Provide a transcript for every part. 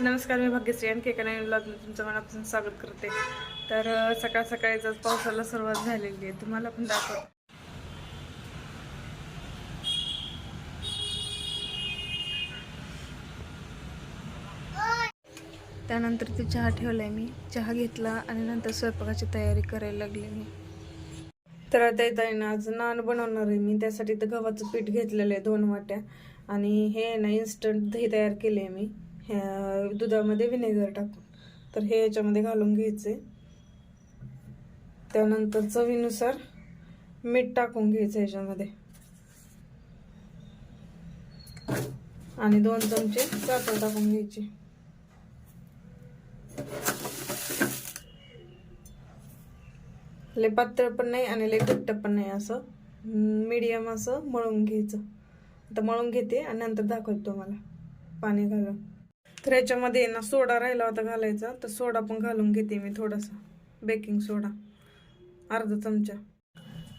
नमस्कार मी भाग्यश्री आणखी एका नवीन ब्लॉगमध्ये तुमचं मनापासून स्वागत करते. तर सकाळ सकाळीच पावसाला सुरुवात झालेली आहे तुम्हाला पण दाखव त्यानंतर ते चहा ठेवलाय मी. चहा घेतला आणि नंतर स्वयंपाकाची तयारी करायला लागली मी. तर आता इथं ना आज नान बनवणार आहे मी. त्यासाठी तर गव्हाचं पीठ घेतलेलं आहे दोन वाट्या. आणि हे आहे ना इन्स्टंट दही तयार केले आहे मी. ह्या दुधामध्ये विनेगर टाकून. तर हे याच्यामध्ये घालून घ्यायचे. त्यानंतर चवीनुसार मीठ टाकून घ्यायचं याच्यामध्ये. आणि दोन चमचे साखर टाकून घ्यायची. लय पातळ पण नाही आणि लय घट्ट पण नाही असं. मीडियम असं मळून घ्यायचं. आता मळून घेते आणि नंतर दाखवतो तुम्हाला. पाणी घालून. तर ह्याच्यामध्ये ना सोडा राहिला होता घालायचा तर सोडा पण घालून घेते मी थोडासा. बेकिंग सोडा अर्धा चमचा.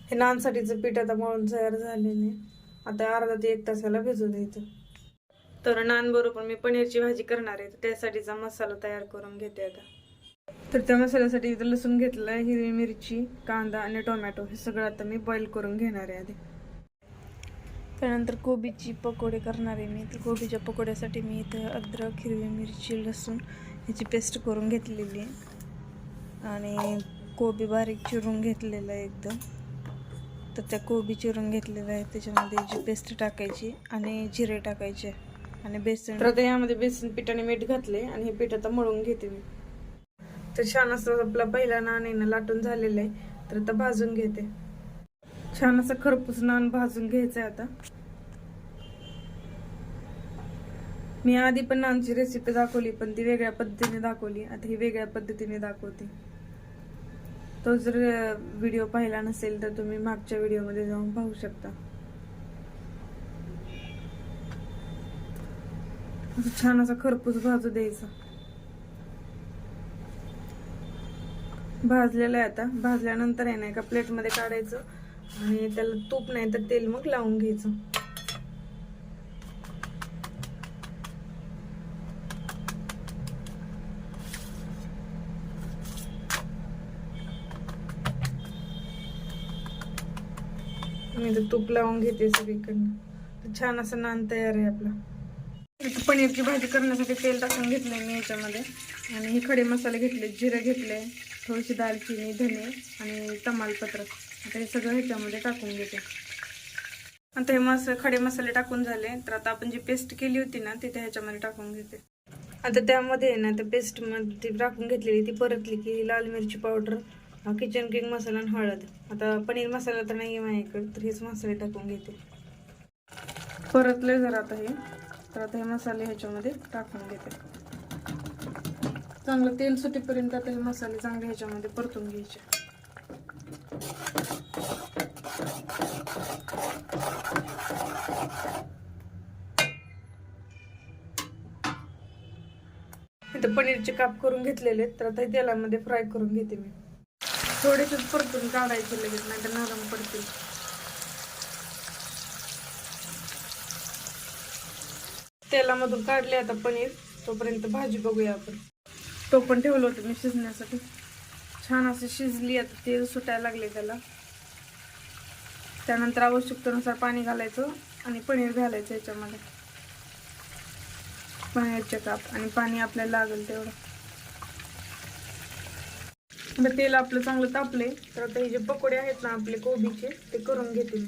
हे नानसाठीचं पीठ आता मळून तयार झालेले आता अर्धा ते एक तासाला भिजू द्यायचं. तर नान बरोबर मी पनीरची भाजी करणार आहे तर त्यासाठीचा मसाला तयार करून घेते आता. तर त्या मसाल्यासाठी इथं लसूण घेतलं हिरवी मिरची कांदा आणि टोमॅटो हे सगळं आता मी बॉईल करून घेणार आहे आधी. त्यानंतर कोबीची पकोडे करणार आहे मी. तर कोबीच्या पकोड्यासाठी मी इथं अद्रक हिरवी मिरची लसूण ह्याची पेस्ट करून घेतलेली आहे. आणि कोबी बारीक चिरून घेतलेलं आहे एकदम. तर त्या कोबी चिरून घेतलेलं आहे त्याच्यामध्ये जी पेस्ट टाकायची आणि जिरे टाकायचे आणि बेसन तर आता यामध्ये बेसन पीठ आणि मीठ घातले आणि हे पीठ आता मळून घेते मी. तर छान असं आपला पहिला नाण लाटून झालेलं आहे. तर आता भाजून घेते. छान असं खरपूस नान भाजून घ्यायचं आहे आता. मी आधी पण नानची रेसिपी दाखवली पण ती वेगळ्या पद्धतीने दाखवली. आता ही वेगळ्या पद्धतीने दाखवते. तो जर व्हिडिओ पाहिला नसेल तर तुम्ही मागच्या व्हिडिओमध्ये जाऊन पाहू शकता. असं छान असा खरपूस भाजू द्यायचा. भाजलेलं आहे आता. भाजल्यानंतर आहे ना एका प्लेटमध्ये काढायचं. आणि त्याला तूप नाही तर तेल मग लावून घ्यायचं. मी तर तूप लावून घेते सगळीकडनं. तर छान असं नान तयार आहे आपला. पनीरची भाजी करण्यासाठी तेल टाकून घेतलंय मी याच्यामध्ये. आणि हे खडे मसाले घेतले जिरे घेतले थोडीशी दालचिनी धने आणि तमालपत्र. आता हे सगळं ह्याच्यामध्ये टाकून घेते. आता हे मस खडे मसाले टाकून झाले. तर आता आपण जी पेस्ट केली होती ना ती त्या ह्याच्यामध्ये टाकून घेते. आता त्यामध्ये ना त्या पेस्टमध्ये टाकून घेतलेली ती परतली की लाल मिरची पावडर किचन किंग मसाला आणि हळद. आता पनीर मसाला तर नाही आहे माझ्याकडे तर हेच मसाले टाकून घेते. परतले जरा आता हे. तर आता हे मसाले ह्याच्यामध्ये टाकून घेते. चांगलं तेल सुटीपर्यंत आता हे मसाले चांगले ह्याच्यामध्ये परतून घ्यायचे. इथं पनीरचे काप करून घेतलेले तर आता तेलामध्ये फ्राय करून घेते मी. थोडेसेच परतून काढायचे लगेच नाही तर नरम पडतील. तेलामधून काढले आता पनीर तोपर्यंत भाजी बघूया आपण. तो पण ठेवलं होतं मी शिजण्यासाठी. छान असं शिजली आता तेल सुटायला लागले त्याला. त्यानंतर आवश्यकतेनुसार पाणी घालायचं आणि पनीर घालायचं याच्यामध्ये. पनीरचे काप आणि पाणी आपल्याला लागेल तेवढं. आता तेल आपलं चांगलं तापले तर आता हे जे पकोडे आहेत ना आपले कोबीचे ते करून घेते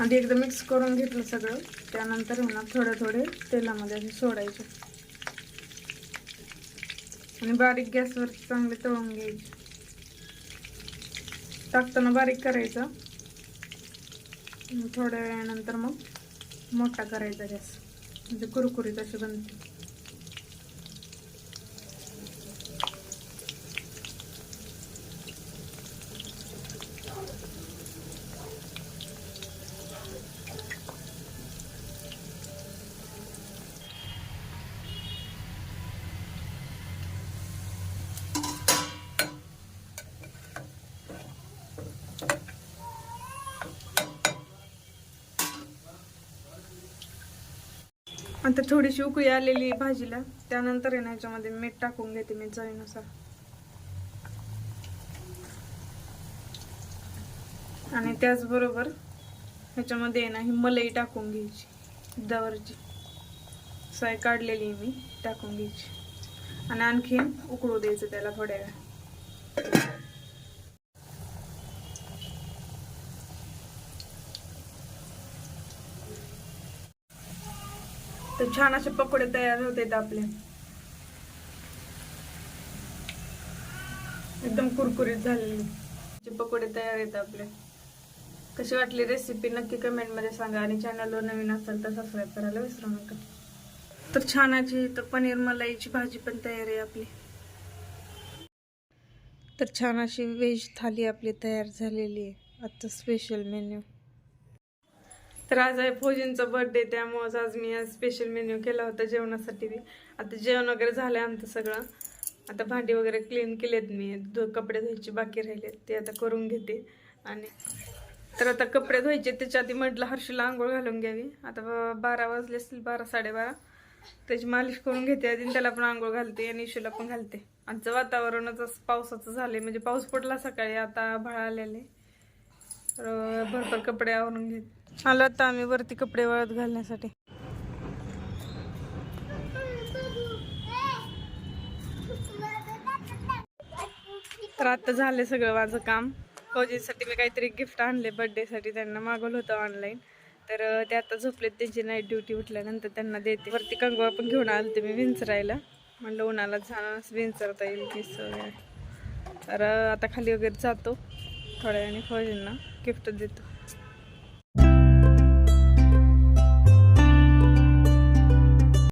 आधी एकदा मिक्स करून घेतलं सगळं त्यानंतर ना थोडे थोडे तेलामध्ये सोडायचं सोडायचे. आणि बारीक गॅसवर चांगले तळून घ्यायचे. टाकताना बारीक करायचं. थोड्या वेळानंतर मग मोठा करायचा गॅस. म्हणजे कुरकुरीत असे बनते. आता थोडीशी उकळी आलेली आहे भाजीला. त्यानंतर आहे ना ह्याच्यामध्ये मीठ टाकून घेते मी चवीनुसार. आणि त्याचबरोबर ह्याच्यामध्ये ना ही मलई टाकून घ्यायची. दुधावरची साय काढलेली आहे मी टाकून घ्यायची. आणि आणखीन उकळू द्यायचं त्याला थोड्या वेळ तर छान असे पकोडे तयार होतात आपले. एकदम कुरकुरीत झालेले. पकोडे तयार आहेत आपले. कशी वाटली रेसिपी नक्की कमेंटमध्ये सांगा आणि चॅनलवर नवीन असाल तर सबस्क्राईब करायला विसरू नका. तर छान अशी तर पनीर मलाईची भाजी पण तयार आहे आपली. तर छान अशी व्हेज थाली आपली तयार झालेली आहे. आजचं स्पेशल मेन्यू तर आज आहे. फौजींचा बर्थडे त्यामुळेच आज मी आज स्पेशल मेन्यू केला होता जेवणासाठी आता जेवण वगैरे झालं आहे आमचं सगळं. आता भांडी वगैरे क्लीन केलेत मी. धु कपडे धुवायचे बाकी राहिलेत. ते आता करून घेते. आणि तर आता कपडे धुवायचे त्याच्या आधी म्हटलं हर्षीला आंघोळ घालून घ्यावी. आता बारा वाजले असतील बारा साडेबारा. त्याची मालिश करून घेते आधी आणि त्याला पण आंघोळ घालते आणि इशूला पण घालते. आमचं वातावरणच असं पावसाचं झालंय. म्हणजे पाऊस पडला सकाळी. आता भळा आलेले तर भरपूर कपडे आवरून घेते. आलो आता आम्ही वरती कपडे वाळत घालण्यासाठी. तर आता झालं सगळं माझं काम. फौजीसाठी मी काहीतरी गिफ्ट आणले बर्थडेसाठी त्यांना मागवलं होतं ऑनलाईन तर ते आता झोपलेत. त्यांची नाईट ड्युटी उठल्यानंतर त्यांना देते. वरती कंगवा पण घेऊन आले ते मी विंचरायला. म्हणलं उन्हाला छान विंचरता येईल केस वगैरे तर आता खाली वगैरे जातो. थोड्या वेळाने फौजींना गिफ्ट देतो.